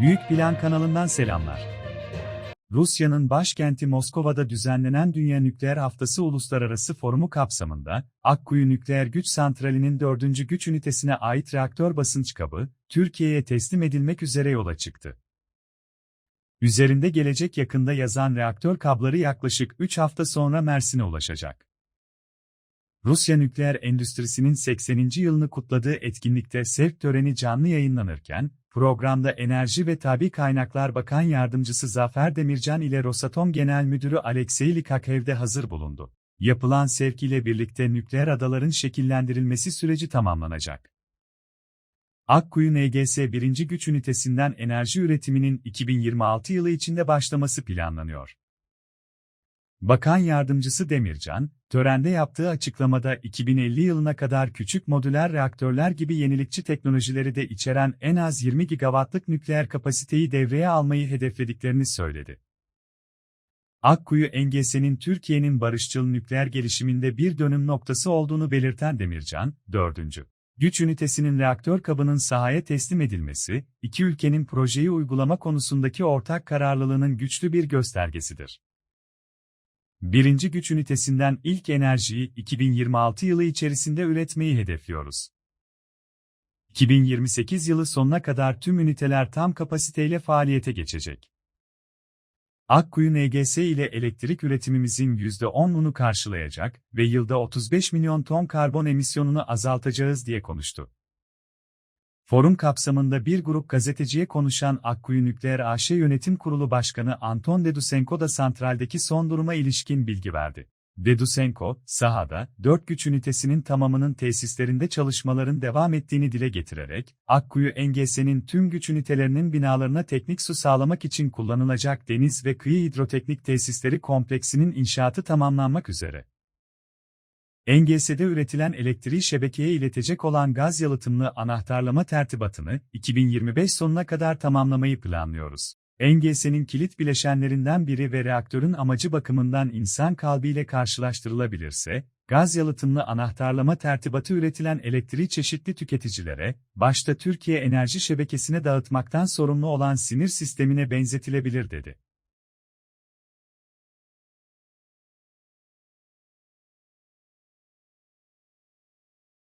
Büyük Plan kanalından selamlar. Rusya'nın başkenti Moskova'da düzenlenen Dünya Nükleer Haftası Uluslararası Forumu kapsamında, Akkuyu Nükleer Güç Santrali'nin 4. güç ünitesine ait reaktör basınç kabı, Türkiye'ye teslim edilmek üzere yola çıktı. Üzerinde gelecek yakında yazan reaktör kabları yaklaşık 3 hafta sonra Mersin'e ulaşacak. Rusya nükleer endüstrisinin 80. yılını kutladığı etkinlikte sevk töreni canlı yayınlanırken, programda Enerji ve Tabi Kaynaklar Bakan Yardımcısı Zafer Demircan ile Rosatom Genel Müdürü Alexey Likakev de hazır bulundu. Yapılan sevk ile birlikte nükleer adaların şekillendirilmesi süreci tamamlanacak. Akkuyu NGS 1. Güç Ünitesi'nden enerji üretiminin 2026 yılı içinde başlaması planlanıyor. Bakan Yardımcısı Demircan, törende yaptığı açıklamada 2050 yılına kadar küçük modüler reaktörler gibi yenilikçi teknolojileri de içeren en az 20 gigawattlık nükleer kapasiteyi devreye almayı hedeflediklerini söyledi. Akkuyu NGS'nin Türkiye'nin barışçıl nükleer gelişiminde bir dönüm noktası olduğunu belirten Demircan, 4. Güç ünitesinin reaktör kabının sahaya teslim edilmesi, iki ülkenin projeyi uygulama konusundaki ortak kararlılığının güçlü bir göstergesidir. Birinci güç ünitesinden ilk enerjiyi 2026 yılı içerisinde üretmeyi hedefliyoruz. 2028 yılı sonuna kadar tüm üniteler tam kapasiteyle faaliyete geçecek. Akkuyu NGS ile elektrik üretimimizin %10'unu karşılayacak ve yılda 35 milyon ton karbon emisyonunu azaltacağız diye konuştu. Forum kapsamında bir grup gazeteciye konuşan Akkuyu Nükleer AŞ Yönetim Kurulu Başkanı Anton Dedusenko da santraldeki son duruma ilişkin bilgi verdi. Dedusenko, sahada, 4 güç ünitesinin tamamının tesislerinde çalışmaların devam ettiğini dile getirerek, Akkuyu NGS'nin tüm güç ünitelerinin binalarına teknik su sağlamak için kullanılacak deniz ve kıyı hidroteknik tesisleri kompleksinin inşaatı tamamlanmak üzere. NGS'de üretilen elektriği şebekeye iletecek olan gaz yalıtımlı anahtarlama tertibatını 2025 sonuna kadar tamamlamayı planlıyoruz. NGS'nin kilit bileşenlerinden biri ve reaktörün amacı bakımından insan kalbiyle karşılaştırılabilirse, gaz yalıtımlı anahtarlama tertibatı üretilen elektriği çeşitli tüketicilere, başta Türkiye enerji şebekesine dağıtmaktan sorumlu olan sinir sistemine benzetilebilir dedi.